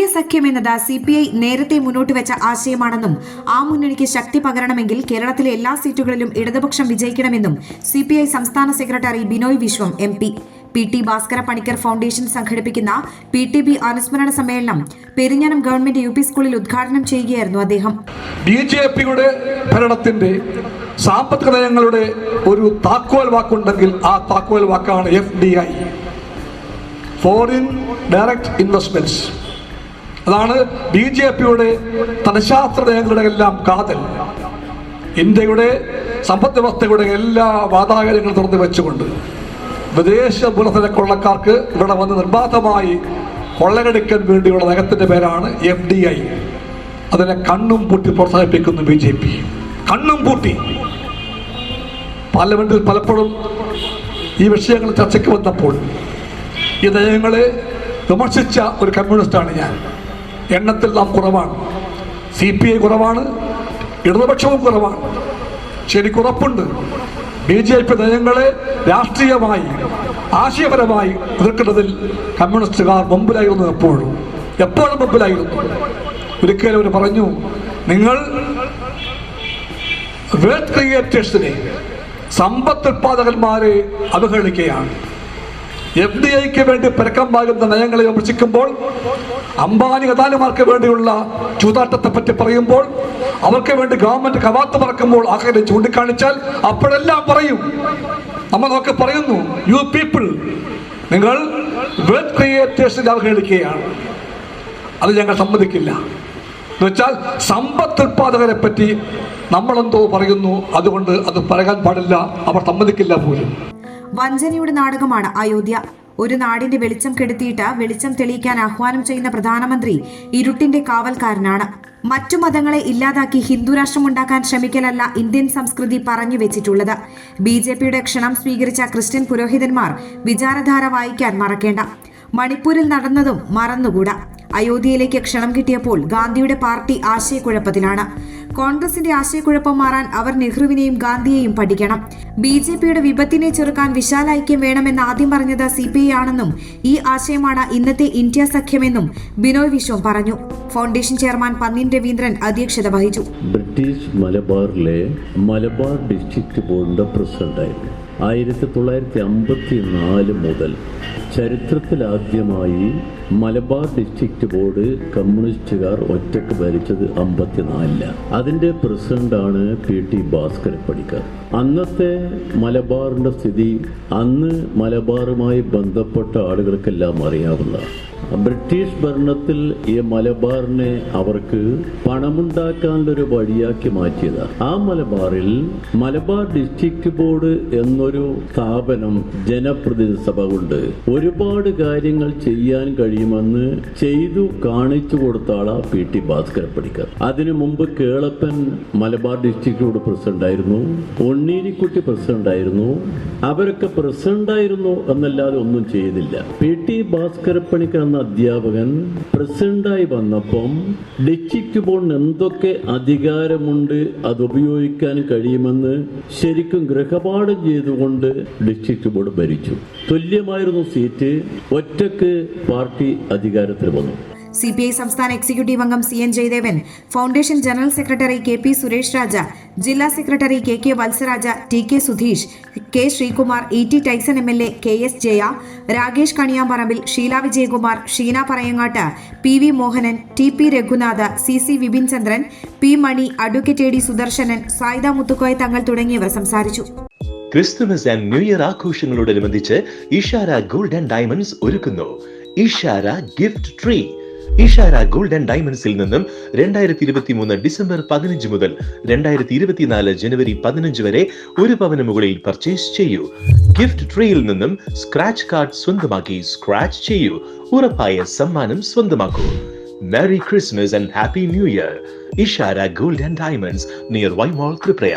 India സഖ്യം എന്നത് C P I നേരത്തെ മുന്നോട്ട് വെച്ച ആശയമാണെന്നും ആ മുന്നണിക്ക് ശക്തി പകരണമെങ്കിൽ കേരളത്തിലെ എല്ലാ സീറ്റുകളിലും ഇടതുപക്ഷം വിജയിക്കണമെന്നും സി പി ഐ സംസ്ഥാന secretary Binoy Viswam M P. P T Bhaskara Panicker foundation സംഘടിപ്പിക്കുന്ന പി ടി ബി അനുസ്മരണ സമ്മേളനം പെരിഞ്ഞനം ഗവൺമെന്റ് യു പി സ്കൂളിൽ ഉദ്ഘാടനം ചെയ്യുകയായിരുന്നു അദ്ദേഹം. ബി ജെ പിയുടെ ഭരണത്തിന്റെ സാമ്പത്തിക നയങ്ങളുടെ ഒരു താക്കോൽ വാക്കുണ്ടെങ്കിൽ ആ താക്കോൽ വാക്കാണ് F D I. Foreign direct investments അതാണ് ബി ജെ പിയുടെ ധനശാസ്ത്ര രേഖകളുടെ എല്ലാം കാതൽ. ഇന്ത്യയുടെ സമ്പദ് വ്യവസ്ഥയുടെ എല്ലാ വാതാകര്യങ്ങളും തുറന്നു വെച്ചുകൊണ്ട് വിദേശ മൂലധന കൊള്ളക്കാർക്ക് ഇവിടെ വന്ന് നിർബാധമായി കൊള്ളയടിക്കാൻ വേണ്ടിയുള്ള നയത്തിന്റെ പേരാണ് എഫ് ഡി ഐ. അതിനെ കണ്ണും പൂട്ടി പ്രോത്സാഹിപ്പിക്കുന്നു ബി ജെ പി. കണ്ണും പൂട്ടി. പാർലമെന്റിൽ പലപ്പോഴും ഈ വിഷയങ്ങൾ ചർച്ചയ്ക്ക് വന്നപ്പോൾ ഈ നയങ്ങളെ വിമർശിച്ച ഒരു കമ്മ്യൂണിസ്റ്റാണ് ഞാൻ. എണ്ണത്തിൽ നാം കുറവാണ്. സി പി ഐ കുറവാണ്. ഇടതുപക്ഷവും കുറവാണ്. ശരി കുറപ്പുണ്ട് ഉറപ്പുണ്ട്. ബി ജെ പി നയങ്ങളെ രാഷ്ട്രീയമായി ആശയപരമായി എതിർക്കുന്നതിൽ കമ്മ്യൂണിസ്റ്റുകാർ മുമ്പിലായിരുന്നു എപ്പോഴും. എപ്പോഴും മുമ്പിലായിരുന്നു. ഒരിക്കലും അവർ പറഞ്ഞു നിങ്ങൾ വേൾഡ് ക്രിയേറ്റേഴ്സിനെ സമ്പത്ത് ഉത്പാദകന്മാരെ അവഹേളിക്കുകയാണ്. എഫ് ഡി ഐക്ക് വേണ്ടി പരക്കം പാകുന്ന നയങ്ങളെ വിമർശിക്കുമ്പോൾ അംബാനി അദാനിമാർക്ക് വേണ്ടിയുള്ള ചൂതാട്ടത്തെ പറ്റി പറയുമ്പോൾ അവർക്ക് വേണ്ടി ഗവൺമെന്റ് കവാത്ത് പറക്കുമ്പോൾ ആ കാര്യം ചൂണ്ടിക്കാണിച്ചാൽ അപ്പോഴെല്ലാം പറയും. നമ്മളൊക്കെ പറയുന്നു യു പീപ്പിൾ നിങ്ങൾ വേൾഡ് ക്രിയേറ്റേഴ്സിനെ അവഹേളിക്കുകയാണ് അത് ഞങ്ങൾ സമ്മതിക്കില്ല. എന്ന് വെച്ചാൽ സമ്പത്ത് ഉത്പാദകരെ പറ്റി നമ്മളെന്തോ പറയുന്നു അതുകൊണ്ട് അത് പറയാൻ പാടില്ല അവർ സമ്മതിക്കില്ല പോലും. വഞ്ചനയുടെ നാടകമാണ് അയോധ്യ. ഒരു നാടിന്റെ വെളിച്ചം കെടുത്തിയിട്ട് വെളിച്ചം തെളിയിക്കാൻ ആഹ്വാനം ചെയ്യുന്ന പ്രധാനമന്ത്രി ഇരുട്ടിന്റെ കാവൽക്കാരനാണ്. മറ്റു മതങ്ങളെ ഇല്ലാതാക്കി ഹിന്ദു രാഷ്ട്രമുണ്ടാക്കാൻ ശ്രമിക്കലല്ല ഇന്ത്യൻ സംസ്കൃതി പറഞ്ഞു വെച്ചിട്ടുള്ളത്. ബി ജെ പിയുടെ ക്ഷണം സ്വീകരിച്ച ക്രിസ്ത്യൻ പുരോഹിതന്മാർ വിചാരധാര വായിക്കാൻ മറക്കേണ്ട. മണിപ്പൂരിൽ നടന്നതും മറന്നുകൂടാ. അയോധ്യയിലേക്ക് ക്ഷണം കിട്ടിയപ്പോൾ ഗാന്ധിയുടെ പാർട്ടി ആശയക്കുഴപ്പത്തിലാണ്. കോൺഗ്രസിന്റെ ആശയക്കുഴപ്പം മാറാൻ അവർ നെഹ്റുവിനെയും ഗാന്ധിയെയും പഠിക്കണം. ബി ജെ പിയുടെ വിപത്തിനെ ചെറുക്കാൻ വിശാല ഐക്യം വേണമെന്ന് ആദ്യം പറഞ്ഞത് സി പി ഐ ആണെന്നും ഈ ആശയമാണ് ഇന്നത്തെ ഇന്ത്യ സഖ്യമെന്നും ബിനോയ് വിശ്വം പറഞ്ഞു. ഫൗണ്ടേഷൻ ചെയർമാൻ പന്നീൻ രവീന്ദ്രൻ അധ്യക്ഷത വഹിച്ചു. ബ്രിട്ടീഷ് മലബാറിലെ മലബാർ ഡിസ്ട്രിക്ട് ബോർഡിന്റെ പ്രസിഡന്റായിരുന്നു. ആയിരത്തി തൊള്ളായിരത്തി അമ്പത്തി നാല് മുതൽ ചരിത്രത്തിലാദ്യമായി മലബാർ ഡിസ്ട്രിക്ട് ബോർഡ് കമ്മ്യൂണിസ്റ്റുകാർ ഒറ്റയ്ക്ക് ഭരിച്ചത് അമ്പത്തിനാലിലാണ് അതിന്റെ പ്രസിഡന്റാണ് പി ടി ഭാസ്കര പണിക്കർ അന്നത്തെ മലബാറിന്റെ സ്ഥിതി അന്ന് മലബാറുമായി ബന്ധപ്പെട്ട ആളുകൾക്കെല്ലാം അറിയാവുന്നതാണ് ബ്രിട്ടീഷ് ഭരണത്തിൽ ഈ മലബാറിനെ അവർക്ക് പണമുണ്ടാക്കാനുള്ളൊരു വഴിയാക്കി മാറ്റിയതാണ് ആ മലബാറിൽ മലബാർ ഡിസ്ട്രിക്ട് ബോർഡ് എന്നൊരു സ്ഥാപനം ജനപ്രതിനിധി സഭ കൊണ്ട് ഒരുപാട് കാര്യങ്ങൾ ചെയ്യാൻ കഴിയുമെന്ന് ചെയ്തു കാണിച്ചു കൊടുത്ത ആളാ പി ടി ഭാസ്കര പണിക്കർ. അതിനു മുമ്പ് Kelappan Malabar district board president ആയിരുന്നു ഉണ്ണീരിക്കുട്ടി പ്രസിഡന്റ് ആയിരുന്നു. അവരൊക്കെ പ്രസിഡന്റ് ആയിരുന്നു എന്നല്ലാതെ ഒന്നും ചെയ്തില്ല. പി ടി ഭാസ്കര പണിക്കർ എന്ന അധ്യാപകൻ പ്രസിഡന്റായി വന്നപ്പം ഡച്ചിക്ക് പോണ് എന്തൊക്കെ അധികാരമുണ്ട് അത് ഉപയോഗിക്കാൻ കഴിയുമെന്ന് ശരിക്കും ഗൃഹപാഠം ചെയ്തുകൊണ്ട് ഡച്ചിക്ക് ബോർഡ് ഭരിച്ചു. തുല്യമായിരുന്നു സീറ്റ്. ഒറ്റയ്ക്ക് പാർട്ടി അധികാരത്തിൽ വന്നു. സി പി ഐ സംസ്ഥാന എക്സിക്യൂട്ടീവ് അംഗം C N Jayadevan foundation general secretary K P Suresh Raja ജില്ലാ secretary K K Vatsaraja T K Sudheesh K Sreekumar E T Tyson M L A K S Jaya Rakesh Kaniyamparambil Sheela Vijayakumar Sheena Parayangattu P V Mohanan T P Raghunath C C Vipin Chandran P Mani advocate A D Sudarsanan Sayida Muthukoya Thangal തുടങ്ങിയവർ സംസാരിച്ചു. Christmas and new year ആഘോഷങ്ങളോടനുബന്ധിച്ച് Ishara gold and diamonds ഒരുക്കുന്നു. Ishara gift tree. Ishara gold and ഡയമണ്ട്സിൽ നിന്നും രണ്ടായിരത്തി ഇരുപത്തി മൂന്ന് December പതിനഞ്ച് മുതൽ രണ്ടായിരത്തി ഇരുപത്തിനാല് ജനുവരി പതിനഞ്ച് വരെ ഒരു പവന് മുകളിൽ പർച്ചേസ് ചെയ്യൂ. ഗിഫ്റ്റ് ട്രീയിൽ നിന്നും സ്ക്രാച്ച് കാർഡ് സ്വന്തമാക്കി സ്ക്രാച്ച് ചെയ്യൂ. ഉറപ്പായ സമ്മാനം സ്വന്തമാക്കൂ. Merry Christmas and happy new year Ishara gold and diamonds near വൈമോൾ ത്രിപ്രയ